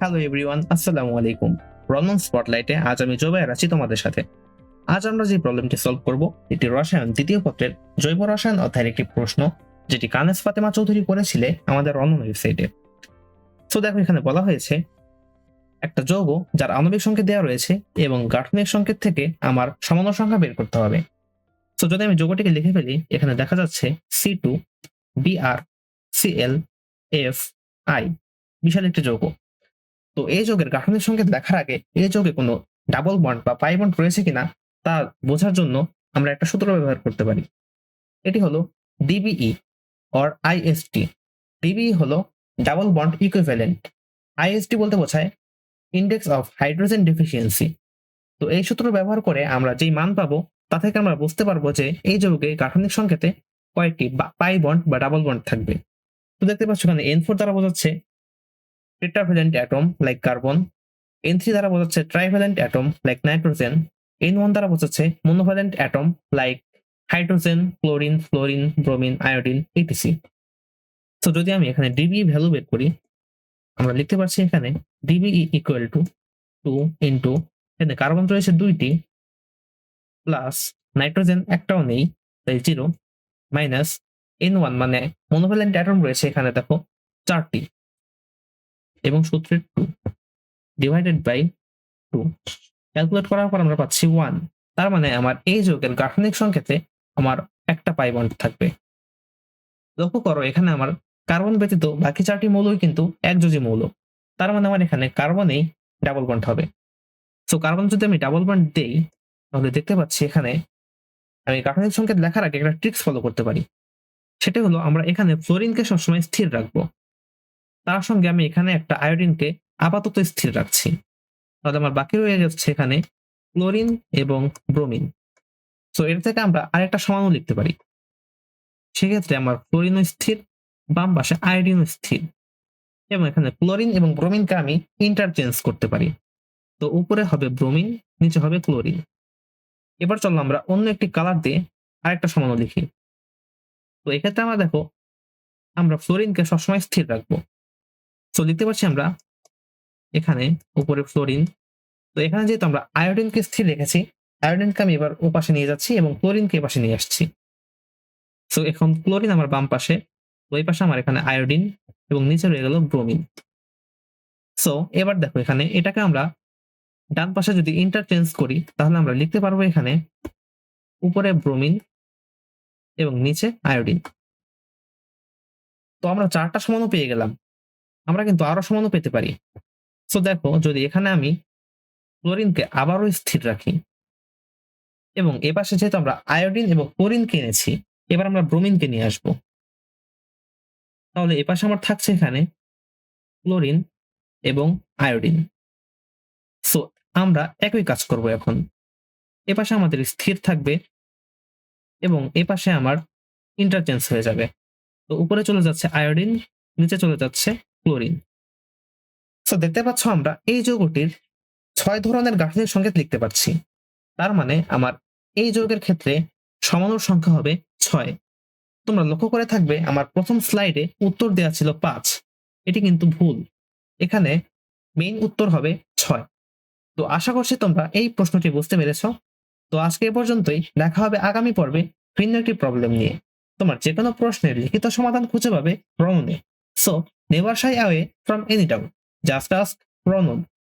Hello everyone আসসালামু আলাইকুম রনন স্পটলাইটে আজ আমি জোবায়ের আছি তোমাদের সাথে। আজ আমরা যে প্রবলেমটি সলভ করব, এটি রসায়ন দ্বিতীয় পত্রের জৈব রসায়ন অধ্যায়ের একটি প্রশ্ন, যেটি কানেস ফাতেমা চৌধুরী করেছিলে আমাদের রনন ওয়েবসাইটে তো দেখো, এখানে বলা হয়েছে, একটা যৌগ যার আণবিক সংকেত দেওয়া রয়েছে এবং গাঠনিক সংকেত থেকে আমার সমান্য সংখ্যা বের করতে হবে। তো যদি আমি যোগটিকে লিখে ফেলি, এখানে দেখা যাচ্ছে C two BR CL F I বিশাল একটি যৌগ। তো এই যোগের গাঠনিক সংকেত দেখার আগে এই যোগে কোনো ডাবল বন্ড বা পাই বন্ড রয়েছে কিনা তা বোঝার জন্য আমরা একটা সূত্র ব্যবহার করতে পারি। এটি হলো ডিবিই অর আইএসটি ডিবিই হলো ডাবল বন্ড ইকুইভ্যালেন্ট আইএসটি বলতে বোঝায় ইন্ডেক্স অফ হাইড্রোজেন ডেফিসিয়েন্সি তো এই সূত্র ব্যবহার করে আমরা যেই মান পাবো তা থেকে আমরা বুঝতে পারব যে এই যৌগে গাঠনিক সংকেতে কয়েকটি পাই বন্ড বা ডাবল বন্ড থাকবে। তো দেখতে পাচ্ছ এখানে এন ফোর দ্বারা বোঝাচ্ছে tetravalent atom like carbon N three দ্বারা বোঝাচ্ছে trivalent atom like nitrogen N one দ্বারা বোঝাচ্ছে monovalent atom like hydrogen chlorine fluorine bromine iodine ETC তো যদি আমি এখানে ডিবি ভ্যালু বের করি, আমরা লিখতে পারছি এখানে DBE equal to two into এখানে কার্বন রয়েছে দুইটি প্লাস নাইট্রোজেন একটাও নেই, তাই জিরো মাইনাস এন ওয়ান মানে মোনোভ্যালেন্ট অ্যাটম রয়েছে এখানে দেখো চারটি। এবং সূত্রের two divided by two calculate করার পর আমরা পাচ্ছি ওয়ান তার মানে আমার এই যৌগের গাঠনিক সংকেতে আমার একটা পাই বন্ড থাকবে। লক্ষ্য করো, এখানে আমার কার্বন ব্যতীত বাকি চারটি মৌলই কিন্তু একযোজি মৌল। তার মানে আমার এখানে কার্বনেই ডাবল বন্ড হবে। সো কার্বন যদি আমি ডাবল বন্ড দেই তাহলে দেখতে পাচ্ছি এখানে আমি গাঠনিক সংকেত লেখার আগে একটা ট্রিক্স ফলো করতে পারি। সেটা হলো আমরা এখানে ফ্লোরিনকে সবসময় স্থির রাখব। তার সঙ্গে আমি এখানে একটা আয়োডিনকে আপাতত স্থির রাখছি। তাহলে আমার বাকি রয়ে যাচ্ছে এখানে ক্লোরিন এবং ব্রোমিন তো এর থেকে আমরা আরেকটা সমানও লিখতে পারি। সেক্ষেত্রে আমার ক্লোরিনও স্থির, বাম পাশে আয়োডিনও স্থির। এবং এখানে ক্লোরিন এবং ব্রোমিনকে আমি ইন্টারচেঞ্জ করতে পারি। তো উপরে হবে ব্রোমিন নিচে হবে ক্লোরিন এবার চলো আমরা অন্য একটি কালার দিয়ে আরেকটা সমানও লিখি তো এক্ষেত্রে আমরা দেখো, আমরা ফ্লোরিনকে সবসময় স্থির রাখব। তো দেখতে পাচ্ছি আমরা এখানে উপরে ফ্লোরিন তো এখানে যেহেতু আমরা আয়োডিনকে স্থির রেখেছি আয়োডিনকে আমি এবার ও পাশে নিয়ে যাচ্ছি এবং ক্লোরিনকে এ পাশে নিয়ে আসছি। তো এখন ক্লোরিন আমার বাম পাশে ওই পাশে আমার এখানে আয়োডিন এবং নিচে রয়ে গেল ব্রোমিন সো এবার দেখো এখানে এটাকে আমরা ডান পাশে যদি ইন্টারচেঞ্জ করি, তাহলে আমরা লিখতে পারব এখানে উপরে ব্রোমিন এবং নিচে আয়োডিন তো আমরা চারটা সমানও পেয়ে গেলাম। আমরা কিন্তু আরও সমানও পেতে পারি। সো দেখো, যদি এখানে আমি ক্লোরিনকে আবারও স্থির রাখি এবং এপাশে যেহেতু আমরা আয়োডিন এবং ক্লোরিনকে এনেছি, এবার আমরা ব্রোমিনকে নিয়ে আসব। তাহলে এপাশে আমার থাকছে এখানে ক্লোরিন এবং আয়োডিন আমরা একই কাজ করব এখন। এপাশে আমাদের স্থির থাকবে এবং এপাশে আমার ইন্টারচেঞ্জ হয়ে যাবে। তো উপরে চলে যাচ্ছে আয়োডিন নিচে চলে যাচ্ছে ক্লোরিন সো দেখতে পাচ্ছ আমরা এই যৌগটির ছয় ধরনের গাঠনিক সংকেত লিখতে পারছি। তার মানে আমার এই যৌগের ক্ষেত্রে সমানুর সংখ্যা হবে ছয়। তোমরা লক্ষ্য করে থাকবে আমার প্রথম স্লাইডে উত্তর দেওয়া ছিল পাঁচ। এটি কিন্তু ভুল। এখানে মেইন উত্তর হবে ছয়। তো আশা করছি তোমরা এই প্রশ্নটি বুঝতে পেরেছ। তো আজকে এ পর্যন্তই। দেখা হবে আগামী পর্বে ভিন্ন একটি প্রবলেম নিয়ে। তোমার যে কোনো প্রশ্নের লিখিত সমাধান খুঁজে পাবে প্রণনে so never shy away from any doubt just ask প্রণন